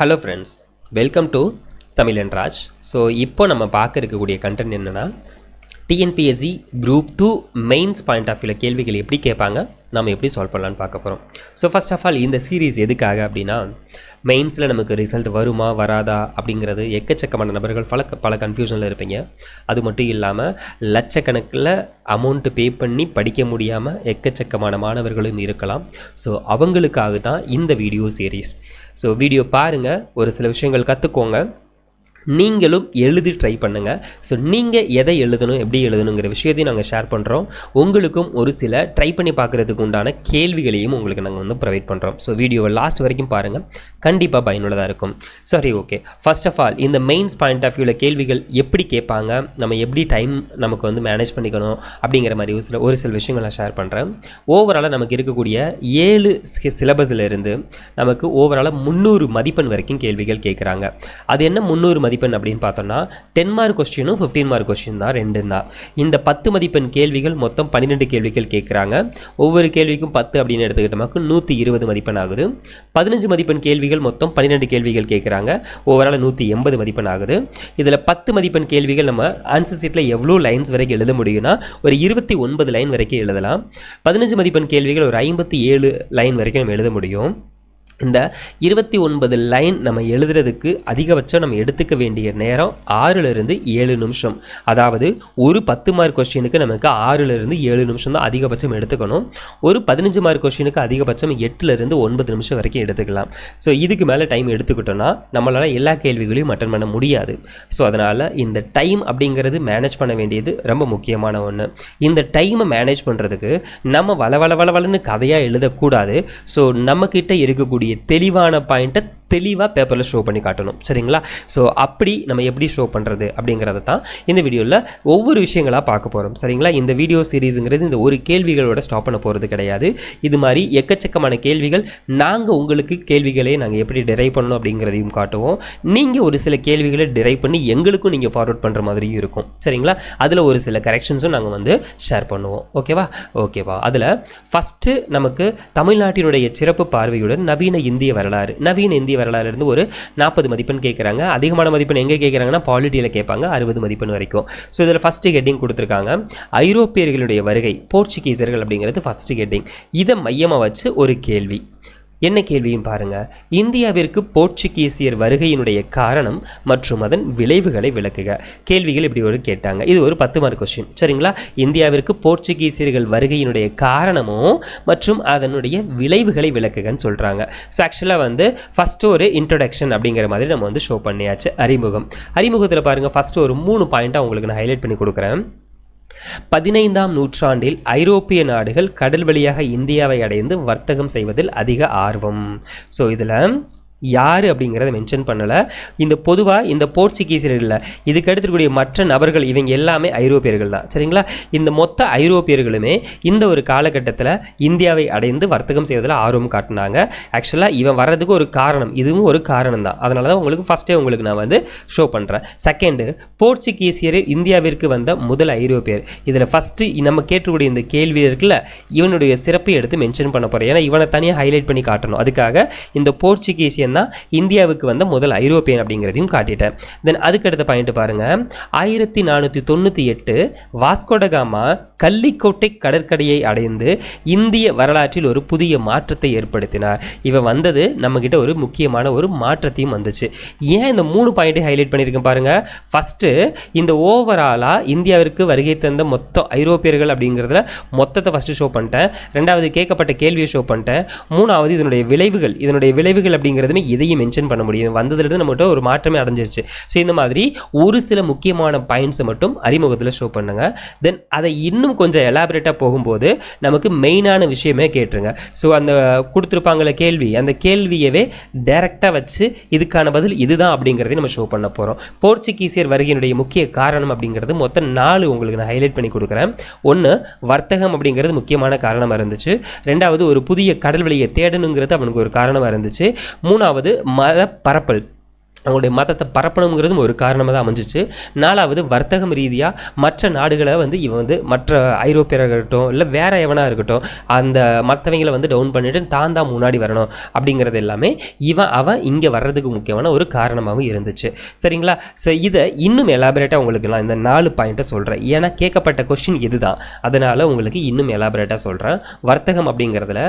Hello friends welcome to தமிழன் Raj so இப்போ நம்ம பார்க்க இருக்கக்கூடிய கண்டென்ட் என்னென்னா TNPSC group two mains point of வியூவில் கேள்விகள் எப்படி கேட்பாங்க நம்ம எப்படி சால்வ் பண்ணலான்னு பார்க்க போகிறோம் ஸோ ஃபஸ்ட் ஆஃப் ஆல் இந்த சீரீஸ் எதுக்காக அப்படின்னா மெயின்ஸில் நமக்கு ரிசல்ட் வருமா வராதா அப்படிங்கிறது எக்கச்சக்கமான நபர்கள் பல பல கன்ஃபியூஷனில் இருப்பீங்க. அது மட்டும் இல்லாமல் லட்சக்கணக்கில் அமௌண்ட்டு பே பண்ணி படிக்க முடியாமல் எக்கச்சக்கமான மாணவர்களும் இருக்கலாம். ஸோ அவங்களுக்காக தான் இந்த வீடியோ சீரீஸ் ஸோ வீடியோ பாருங்கள் ஒரு சில விஷயங்கள் கற்றுக்கோங்க நீங்களும் எழுதி ட்ரை பண்ணுங்கள் ஸோ நீங்கள் எதை எழுதணும் எப்படி எழுதணுங்கிற விஷயத்தையும் நாங்கள் ஷேர் பண்ணுறோம் உங்களுக்கும் ஒரு சில ட்ரை பண்ணி பார்க்குறதுக்கு உண்டான கேள்விகளையும் உங்களுக்கு நாங்கள் வந்து ப்ரொவைட் பண்ணுறோம் ஸோ வீடியோவை லாஸ்ட் வரைக்கும் பாருங்கள் கண்டிப்பாக பயனுள்ளதாக இருக்கும். சரி ஓகே ஃபர்ஸ்ட் ஆஃப் ஆல் இந்த மெயின்ஸ் பாயிண்ட் ஆஃப் வியூவில் கேள்விகள் எப்படி கேட்பாங்க? நம்ம எப்படி டைம் நமக்கு வந்து மேனேஜ் பண்ணிக்கணும்? அப்படிங்கிற மாதிரி ஒரு சில ஒரு சில விஷயங்கள் நான் ஷேர் பண்ணுறேன் ஓவராலாக நமக்கு இருக்கக்கூடிய ஏழு சிலபஸில் இருந்து நமக்கு ஓவராலாக முந்நூறு மதிப்பெண் வரைக்கும் கேள்விகள் கேட்குறாங்க. அது என்ன முந்நூறு மதிப்பெண் அப்படின்னு பார்த்தோம்னா டென் மார்க் கொஸ்டினும் ஃபிஃப்டீன் மார்க் கொஸ்டின் தான் ரெண்டும் தான். இந்த பத்து மதிப்பெண் கேள்விகள் மொத்தம் பன்னிரெண்டு கேள்விகள் கேட்குறாங்க. ஒவ்வொரு கேள்விக்கும் பத்து அப்படின்னு எடுத்துக்கிட்டோமாக்கு நூற்றி இருபது மதிப்பெண் ஆகுது. பதினஞ்சு மதிப்பெண் கேள்விகள் மொத்தம் பன்னிரெண்டு கேள்விகள் கேட்குறாங்க. ஓவரால் நூற்றி எண்பது மதிப்பெண் ஆகுது. இதில் பத்து மதிப்பெண் கேள்விகள் நம்ம ஆன்சர் சீட்டில் எவ்வளோ லைன்ஸ் வரைக்கும் எழுத முடியும்னா ஒரு இருபத்தி ஒன்பது லைன் வரைக்கும் எழுதலாம். பதினஞ்சு மதிப்பெண் கேள்விகள் ஒரு ஐம்பத்தி ஏழு லைன் வரைக்கும் நம்ம எழுத முடியும். இந்த இருபத்தி ஒன்பது லைன் நம்ம எழுதுறதுக்கு அதிகபட்சம் நம்ம எடுத்துக்க வேண்டிய நேரம் ஆறுலேருந்து ஏழு நிமிஷம். அதாவது ஒரு பத்து மார்க் கொஸ்டினுக்கு நமக்கு ஆறுலேருந்து ஏழு நிமிஷம் தான் அதிகபட்சம் எடுத்துக்கணும். ஒரு பதினஞ்சு மார்க் கொஸ்டினுக்கு அதிகபட்சம் எட்டுலேருந்து ஒன்பது நிமிஷம் வரைக்கும் எடுத்துக்கலாம். ஸோ இதுக்கு மேலே டைம் எடுத்துக்கிட்டோன்னா நம்மளால் எல்லா கேள்விகளையும் அட்டன் பண்ண முடியாது. ஸோ அதனால் இந்த டைம் அப்படிங்கிறது மேனேஜ் பண்ண வேண்டியது ரொம்ப முக்கியமான ஒன்று இந்த டைமை மேனேஜ் பண்ணுறதுக்கு நம்ம வள வள வள வளன்னு கதையாக எழுதக்கூடாது. ஸோ நம்மக்கிட்ட இருக்கக்கூடிய தெளிவான பாயிண்ட்டை தெளிவாக பேப்பரில் ஷோ பண்ணி காட்டணும். சரிங்களா? ஸோ அப்படி நம்ம எப்படி ஷோ பண்ணுறது அப்படிங்கிறத தான் இந்த வீடியோவில் ஒவ்வொரு விஷயங்களாக பார்க்க போகிறோம் சரிங்களா? இந்த வீடியோ சீரீஸுங்கிறது இந்த ஒரு கேள்விகளோட ஸ்டாப் பண்ண போகிறது கிடையாது. இது மாதிரி எக்கச்சக்கமான கேள்விகள் நாங்கள் உங்களுக்கு கேள்விகளே நாங்கள் எப்படி டிரைவ் பண்ணணும் அப்படிங்கிறதையும் காட்டுவோம். நீங்கள் ஒரு சில கேள்விகளை டிரைவ் பண்ணி எங்களுக்கும் நீங்கள் ஃபார்வர்ட் பண்ணுற மாதிரியும் இருக்கும். சரிங்களா? அதில் ஒரு சில கரெக்ஷன்ஸும் நாங்கள் வந்து ஷேர் பண்ணுவோம். ஓகேவா ஓகேவா அதில் ஃபஸ்ட்டு நமக்கு தமிழ்நாட்டினுடைய சிறப்பு பார்வையுடன் நவீன இந்திய வரலாறு நவீன இந்திய வரலாறு இருந்து ஒரு நாற்பது மதிப்பெண் கேட்குறாங்க. அதிகமான மதிப்பெண் எங்கே கேட்குறாங்கன்னா பாலிட்டியில் கேட்பாங்க அறுபது மதிப்பெண் வரைக்கும். ஸோ இதில் ஃபஸ்ட்டு ஹெட்டிங் கொடுத்துருக்காங்க. ஐரோப்பியர்களுடைய வருகை போர்ச்சுகீசர்கள் அப்படிங்கிறது ஃபஸ்ட்டு ஹெட்டிங் இதை மையமாக வச்சு ஒரு கேள்வி. என்ன கேள்வியும் பாருங்க. இந்தியாவிற்கு போர்ச்சுகீசியர் வருகையினுடைய காரணம் மற்றும் அதன் விளைவுகளை விளக்குக. கேள்விகள் இப்படி ஒரு கேட்டாங்க. இது ஒரு பத்து மார்க் கொஸ்டின் சரிங்களா? இந்தியாவிற்கு போர்ச்சுகீசியர்கள் வருகையினுடைய காரணமும் மற்றும் அதனுடைய விளைவுகளை விளக்குகன்னு சொல்கிறாங்க ஸோ ஆக்சுவலாக வந்து ஃபஸ்ட்டு ஒரு இன்ட்ரடக்ஷன் அப்படிங்கிற மாதிரி நம்ம வந்து ஷோ பண்ணியாச்சு. அறிமுகம். அறிமுகத்தில் பாருங்கள் ஃபஸ்ட்டு ஒரு மூணு பாயிண்ட்டாக உங்களுக்கு நான் ஹைலைட் பண்ணி கொடுக்குறேன். பதினைந்தாம் நூற்றாண்டில் ஐரோப்பிய நாடுகள் கடல் வழியாக இந்தியாவை அடைந்து வர்த்தகம் செய்வதில் அதிக ஆர்வம். ஸோ இதில் யார் அப்படிங்கிறத மென்ஷன் பண்ணலை. இந்த பொதுவாக இந்த போர்ச்சுகீசியர்கள் இதுக்கு எடுத்துக்கூடிய மற்ற நபர்கள் இவங்க எல்லாமே ஐரோப்பியர்கள் தான். சரிங்களா? இந்த மொத்த ஐரோப்பியர்களுமே இந்த ஒரு காலகட்டத்தில் இந்தியாவை அடைந்து வர்த்தகம் செய்வதில் ஆர்வம் காட்டினாங்க. ஆக்சுவலாக இவன் வர்றதுக்கு ஒரு காரணம் இதுவும் ஒரு காரணம் தான். அதனால தான் உங்களுக்கு ஃபஸ்ட்டே உங்களுக்கு நான் வந்து ஷோ பண்ணுறேன் செகண்டு போர்ச்சுகீசியர் இந்தியாவிற்கு வந்த முதல் ஐரோப்பியர். இதில் ஃபஸ்ட்டு நம்ம கேட்டக்கூடிய இந்த கேள்வி இருக்குல்ல இவனுடைய சிறப்பை எடுத்து மென்ஷன் பண்ண போகிறேன் ஏன்னா இவனை தனியாக ஹைலைட் பண்ணி காட்டணும். அதுக்காக இந்த போர்ச்சுகீசியன் தான் இந்தியாவுக்கு வந்த முதல் ஐரோப்பியன் அப்படிங்கிறதையும் காட்டிட்டேன். தென் அதுக்கு அடுத்த பாயிண்ட் பாருங்க. ஆயிரத்தி நானூற்றி தொண்ணூற்றி எட்டு வாஸ்கோடகாமா கள்ளிக்கோட்டை கடற்கரையை அடைந்து இந்திய வரலாற்றில் ஒரு புதிய மாற்றத்தை ஏற்படுத்தினார். இவன் வந்தது நம்மக்கிட்ட ஒரு முக்கியமான ஒரு மாற்றத்தையும் வந்துச்சு. ஏன் இந்த மூணு பாயிண்ட்டை ஹைலைட் பண்ணியிருக்கேன் பாருங்க? ஃபஸ்ட்டு இந்த ஓவராலாக இந்தியாவிற்கு வருகை தந்த மொத்தம் ஐரோப்பியர்கள் அப்படிங்கிறதுல மொத்தத்தை ஃபஸ்ட்டு ஷோ பண்ணிட்டேன். ரெண்டாவது கேட்கப்பட்ட கேள்வியை ஷோ பண்ணிட்டேன். மூணாவது இதனுடைய விளைவுகள் இதனுடைய விளைவுகள் அப்படிங்கிறது அப்படிங்கிறதுமே இதையும் மென்ஷன் பண்ண முடியும் வந்ததுலேருந்து நம்மகிட்ட ஒரு மாற்றமே அடைஞ்சிருச்சு. ஸோ இந்த மாதிரி ஒரு சில முக்கியமான பாயிண்ட்ஸை மட்டும் அறிமுகத்தில் ஷோ பண்ணுங்க. தென் அதை இன்னும் கொஞ்சம் எலாபரேட்டாக போகும்போது நமக்கு மெயினான விஷயமே கேட்டுருங்க. ஸோ அந்த கொடுத்துருப்பாங்கள கேள்வி அந்த கேள்வியவே டைரெக்டாக வச்சு இதுக்கான பதில் இதுதான் அப்படிங்கிறதையும் நம்ம ஷோ பண்ண போகிறோம் போர்ச்சுகீசியர் வருகையினுடைய முக்கிய காரணம் அப்படிங்கிறது மொத்தம் நாலு உங்களுக்கு நான் ஹைலைட் பண்ணி கொடுக்குறேன். ஒன்று வர்த்தகம் அப்படிங்கிறது முக்கியமான காரணமாக இருந்துச்சு. ரெண்டாவது ஒரு புதிய கடல் வழியை தேடணுங்கிறது அவனுக்கு ஒரு காரணமாக இருந்துச்சு. மூணாவது மத பரப்பல் அவங்களுடைய மதத்தை பரப்பணுங்கிறதும் ஒரு காரணமாக தான் அமைஞ்சிச்சு. நாலாவது வர்த்தகம் ரீதியாக மற்ற நாடுகளை வந்து இவன் வந்து மற்ற ஐரோப்பியராக இருக்கட்டும் இல்லை வேற எவனாக இருக்கட்டும் அந்த மற்றவங்களை வந்து டவுன் பண்ணிவிட்டு தான் தான் முன்னாடி வரணும் அப்படிங்கிறது எல்லாமே இவன் அவன் இங்கே வர்றதுக்கு முக்கியமான ஒரு காரணமாகவும் இருந்துச்சு. சரிங்களா? ஸோ இதை இன்னும் எலாபரேட்டாக உங்களுக்கு நான் இந்த நாலு பாயிண்ட்டை சொல்கிறேன் ஏன்னா கேட்கப்பட்ட கொஷின் இதுதான். அதனால் உங்களுக்கு இன்னும் எலாபரேட்டாக சொல்கிறேன் வர்த்தகம் அப்படிங்கிறதுல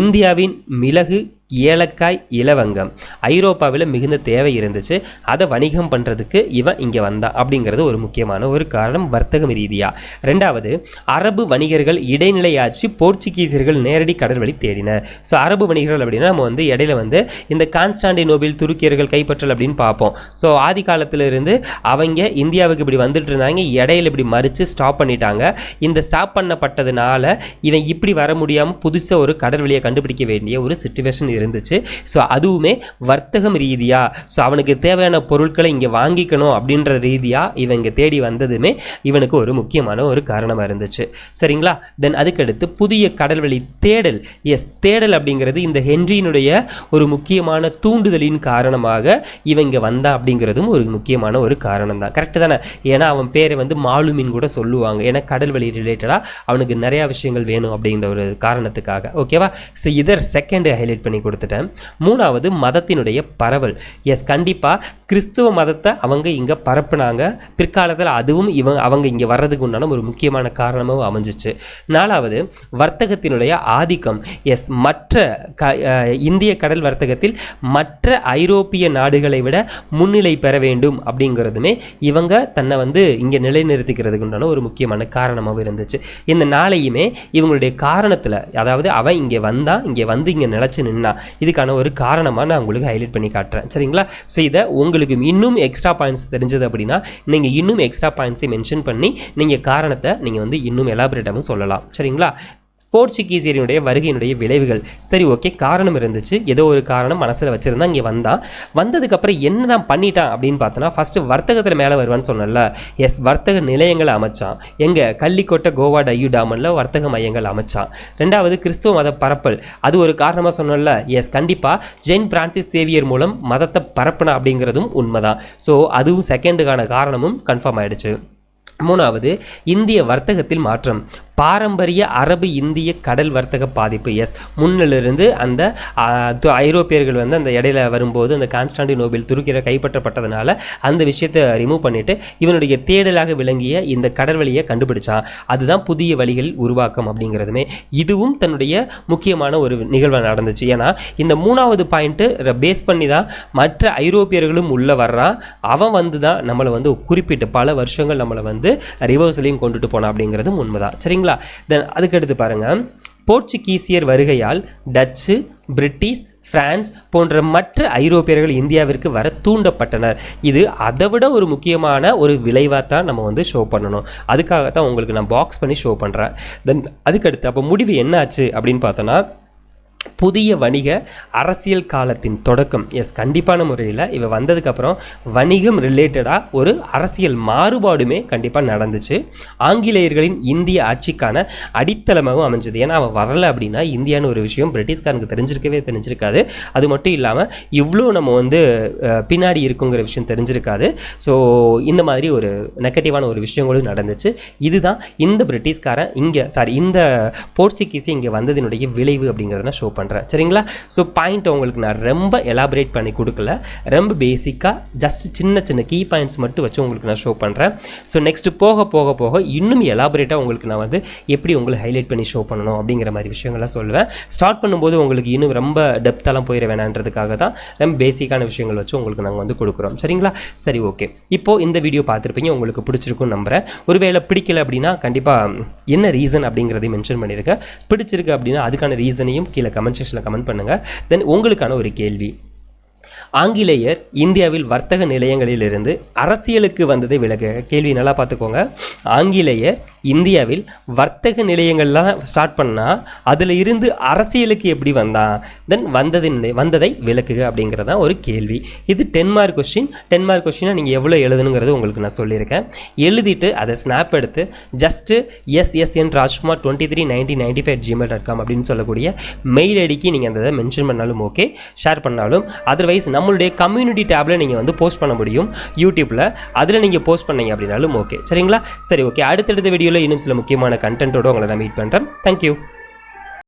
இந்தியாவின் மிளகு ஏலக்காய் இலவங்கம். ஐரோப்பாவில் மிகுந்த தேவை இருந்துச்சு. அதை வணிகம் பண்ணுறதுக்கு இவன் இங்கே வந்தான் அப்படிங்கிறது ஒரு முக்கியமான ஒரு காரணம் வர்த்தகம் ரீதியாக ரெண்டாவது அரபு வணிகர்கள் இடைநிலையாச்சு போர்ச்சுகீசியர்கள் நேரடி கடல் வழி தேடினர் ஸோ அரபு வணிகர்கள் அப்படின்னா நம்ம வந்து இடையில வந்து இந்த கான்ஸ்டாண்டினோபில் துருக்கியர்கள் கைப்பற்றல் அப்படின்னு பார்ப்போம். ஸோ ஆதி காலத்தில் இருந்து அவங்க இந்தியாவுக்கு இப்படி வந்துட்டு இருந்தாங்க இடையில இப்படி மறித்து ஸ்டாப் பண்ணிட்டாங்க. இந்த ஸ்டாப் பண்ணப்பட்டதுனால இவன் இப்படி வர முடியாமல் புதுசாக ஒரு கடல் வழியை கண்டுபிடிக்க வேண்டிய ஒரு சுச்சுவேஷன் இருந்துச்சு. ஸோ அதுவுமே வர்த்தகம் ரீதியாக ஸோ அவனுக்கு தேவையான பொருட்களை இங்கே வாங்கிக்கணும் அப்படின்ற ரீதியாக இவன் இங்கே தேடி வந்ததுமே இவனுக்கு ஒரு முக்கியமான ஒரு காரணமாக இருந்துச்சு. சரிங்களா? தென் அதுக்கடுத்து புதிய கடல்வழி தேடல். எஸ் தேடல் அப்படிங்கிறது இந்த ஹென்ரியினுடைய ஒரு முக்கியமான தூண்டுதலின் காரணமாக இவங்க வந்தா வந்தான் அப்படிங்கிறதும் ஒரு முக்கியமான ஒரு காரணம் தான் கரெக்டு தானே? ஏன்னா அவன் பேரை வந்து மாலுமின் கூட சொல்லுவாங்க. ஏன்னா கடல் வழி ரிலேட்டடாக அவனுக்கு நிறையா விஷயங்கள் வேணும் அப்படிங்கிற ஒரு காரணத்துக்காக. ஓகேவா ஸோ இதர் செகண்ட் ஹைலைட் பண்ணி கொடுத்துட்டேன். மூணாவது மதத்தினுடைய பரவல். எஸ் கண்டிப்பாக கிறிஸ்துவ மதத்தை அவங்க இங்கே பரப்புனாங்க. பிற்காலத்தில் அதுவும் இவங்க அவங்க இங்கே வர்றதுக்கு உண்டான ஒரு முக்கியமான காரணமாகவும் அமைஞ்சிச்சு. நாலாவது வர்த்தகத்தினுடைய ஆதிக்கம். எஸ் மற்ற க இந்திய கடல் வர்த்தகத்தில் மற்ற ஐரோப்பிய நாடுகளை விட முன்னிலை பெற வேண்டும் அப்படிங்கிறதுமே இவங்க தன்னை வந்து இங்கே நிலைநிறுத்திக்கிறதுக்கு உண்டான ஒரு முக்கியமான காரணமாகவும் இருந்துச்சு. இந்த நாளையுமே இவங்களுடைய காரணத்தில் அதாவது அவன் இங்கே வந்தான் இங்கே வந்து இங்கே நிலச்சி நின்னா இதுக்கான ஒரு காரணமாக நான் உங்களுக்கு ஹைலைட் பண்ணி காட்டுறேன். சரிங்களா? ஸோ இதை உங்களுக்கு இன்னும் எக்ஸ்ட்ரா பாயிண்ட்ஸ் தெரிஞ்சது அப்படின்னா நீங்கள் இன்னும் எக்ஸ்ட்ரா பாயிண்ட்ஸை மென்ஷன் பண்ணி நீங்கள் காரணத்தை நீங்கள் வந்து இன்னும் எலாபரேட்டாகவும் சொல்லலாம். சரிங்களா? போர்ச்சுகீசியரினுடைய வருகையினுடைய விளைவுகள். சரி ஓகே காரணம் இருந்துச்சு. ஏதோ ஒரு காரணம் மனசில் வச்சுருந்தா இங்கே வந்தான் வந்ததுக்கப்புறம் என்ன தான் பண்ணிட்டான் அப்படின்னு பார்த்தோன்னா ஃபஸ்ட்டு வர்த்தகத்தில் மேலே வருவான்னு சொன்னல எஸ் வர்த்தக நிலையங்களை அமைச்சான். எங்கே? கள்ளிக்கோட்டை கோவா டையூ டாமனில் வர்த்தக மையங்கள் அமைச்சான். ரெண்டாவது கிறிஸ்துவ மத பரப்பல். அது ஒரு காரணமாக சொன்னல எஸ் கண்டிப்பாக ஜெயின் பிரான்சிஸ் சேவியர் மூலம் மதத்தை பரப்பின அப்படிங்கிறதும் உண்மைதான். ஸோ அதுவும் செகண்டுக்கான காரணமும் கன்ஃபார்ம் ஆயிடுச்சு. மூணாவது இந்திய வர்த்தகத்தில் மாற்றம். பாரம்பரிய அரபு இந்திய கடல் வர்த்தக பாதிப்பு எஸ் முன்னிலிருந்து அந்த ஐரோப்பியர்கள் வந்து அந்த இடையில வரும்போது அந்த கான்ஸ்டாண்டினோபில் துருக்கியில் கைப்பற்றப்பட்டதுனால அந்த விஷயத்தை ரிமூவ் பண்ணிட்டு இவனுடைய தேடலாக விளங்கிய இந்த கடல் வழியை கண்டுபிடிச்சான். அதுதான் புதிய வழிகளில் உருவாக்கம் அப்படிங்கிறதுமே. இதுவும் தன்னுடைய முக்கியமான ஒரு நிகழ்வாக நடந்துச்சு. ஏன்னா இந்த மூணாவது பாயிண்ட்டு பேஸ் பண்ணி தான் மற்ற ஐரோப்பியர்களும் உள்ளே வர்றான். அவன் வந்து தான் நம்மளை வந்து குறிப்பிட்டு பல வருஷங்கள் நம்மளை வந்து ரிவர்ஸ்லையும் கொண்டுட்டு போனான் அப்படிங்கிறதும் உண்மைதான். சரிங்களா? தென் அதுக்கடுத்து பாருங்கள் போர்ச்சுகீசியர் வருகையால் டச்சு பிரிட்டிஷ் பிரான்ஸ் போன்ற மற்ற ஐரோப்பியர்கள் இந்தியாவிற்கு வர தூண்டப்பட்டனர். இது அதை விட ஒரு முக்கியமான ஒரு விளைவாக தான் நம்ம வந்து ஷோ பண்ணணும். அதுக்காக தான் உங்களுக்கு நான் பாக்ஸ் பண்ணி ஷோ பண்ணுறேன் தென் அதுக்கடுத்து அப்போ முடிவு என்னாச்சு அப்படின்னு பார்த்தோன்னா புதிய வணிக அரசியல் காலத்தின் தொடக்கம். எஸ் கண்டிப்பான முறையில் இவ வந்ததுக்கப்புறம் வணிகம் ரிலேட்டடாக ஒரு அரசியல் மாறுபாடுமே கண்டிப்பாக நடந்துச்சு. ஆங்கிலேயர்களின் இந்திய ஆட்சிக்கான அடித்தளமாகவும் அமைஞ்சது. ஏன்னா அவன் வரல அப்படின்னா இந்தியான்னு ஒரு விஷயம் பிரிட்டிஷ்காரனுக்கு தெரிஞ்சிருக்கவே தெரிஞ்சிருக்காது. அது மட்டும் இல்லாமல் இவ்வளோ நம்ம வந்து பின்னாடி இருக்குங்கிற விஷயம் தெரிஞ்சிருக்காது. ஸோ இந்த மாதிரி ஒரு நெகட்டிவான ஒரு விஷயங்களும் நடந்துச்சு. இதுதான் இந்த பிரிட்டிஷ்காரன் இங்கே சாரி இந்த போர்ச்சுகீஸ் இங்கே வந்ததினுடைய விளைவு அப்படிங்கிறத ஷோ ஷோ பண்ணுறேன் சரிங்களா? ஸோ பாயிண்ட் உங்களுக்கு நான் ரொம்ப எலாபரேட் பண்ணி கொடுக்கல. ரொம்ப பேசிக்காக ஜஸ்ட் சின்ன சின்ன கீ பாயிண்ட்ஸ் மட்டும் வச்சு உங்களுக்கு நான் ஷோ பண்ணுறேன் ஸோ நெக்ஸ்ட் போக போக போக இன்னும் எலாபரேட்டாக உங்களுக்கு நான் வந்து எப்படி உங்களுக்கு ஹைலைட் பண்ணி ஷோ பண்ணணும் அப்படிங்கிற மாதிரி விஷயங்கள்லாம் சொல்லுவேன். ஸ்டார்ட் பண்ணும்போது உங்களுக்கு இன்னும் ரொம்ப டெப்த்தெல்லாம் போயிட வேணான்றதுக்காக தான் ரொம்ப பேசிக்கான விஷயங்கள் வச்சு உங்களுக்கு நாங்கள் வந்து கொடுக்குறோம். சரிங்களா? சரி ஓகே இப்போது இந்த வீடியோ பார்த்துருப்பீங்க உங்களுக்கு பிடிச்சிருக்கும்னு நம்புறேன். ஒருவேளை பிடிக்கல அப்படின்னா கண்டிப்பாக என்ன ரீசன் அப்படிங்கிறதையும் மென்ஷன் பண்ணியிருக்கேன் பிடிச்சிருக்கு அப்படின்னா அதுக்கான ரீசனையும் கீழே கமெண்ட் செக்ஷனில் கமெண்ட் பண்ணுங்கள் தென் உங்களுக்கான ஒரு கேள்வி. ஆங்கிலேயர் இந்தியாவில் வர்த்தக நிலையங்களிலிருந்து அரசியலுக்கு வந்ததை விலக கேள்வி நல்லா பார்த்துக்கோங்க. ஆங்கிலேயர் இந்தியாவில் வர்த்தக நிலையங்கள்லாம் ஸ்டார்ட் பண்ணால் அதில் இருந்து அரசியலுக்கு எப்படி வந்தான்? தென் வந்ததின் வந்ததை விளக்குக அப்படிங்கிறதா ஒரு கேள்வி. இது ten mark question ten mark கொஸ்டினாக நீங்கள் எவ்வளோ எழுதணுங்கிறது உங்களுக்கு நான் சொல்லியிருக்கேன். எழுதிட்டு அதை ஸ்னாப் எடுத்து just S S N Rajkumar twenty three nineteen ninety five Gmail dot com அப்படின்னு சொல்லக்கூடிய மெயில் ஐடிக்கு நீங்கள் அந்த இதை மென்ஷன் பண்ணாலும் ஓகே ஷேர் பண்ணாலும் அதர்வைஸ் நம்மளுடைய கம்யூனிட்டி டேப்பில் நீங்கள் வந்து போஸ்ட் பண்ண முடியும். யூடியூப்பில் அதில் நீங்கள் போஸ்ட் பண்ணீங்க அப்படின்னாலும் ஓகே சரிங்களா? சரி ஓகே அடுத்தடுத்த வீடியோவில் இன்னும் சில முக்கியமான கண்டென்ட்டோடு உங்களை நான் மீட் பண்ணுறேன் தேங்க்யூ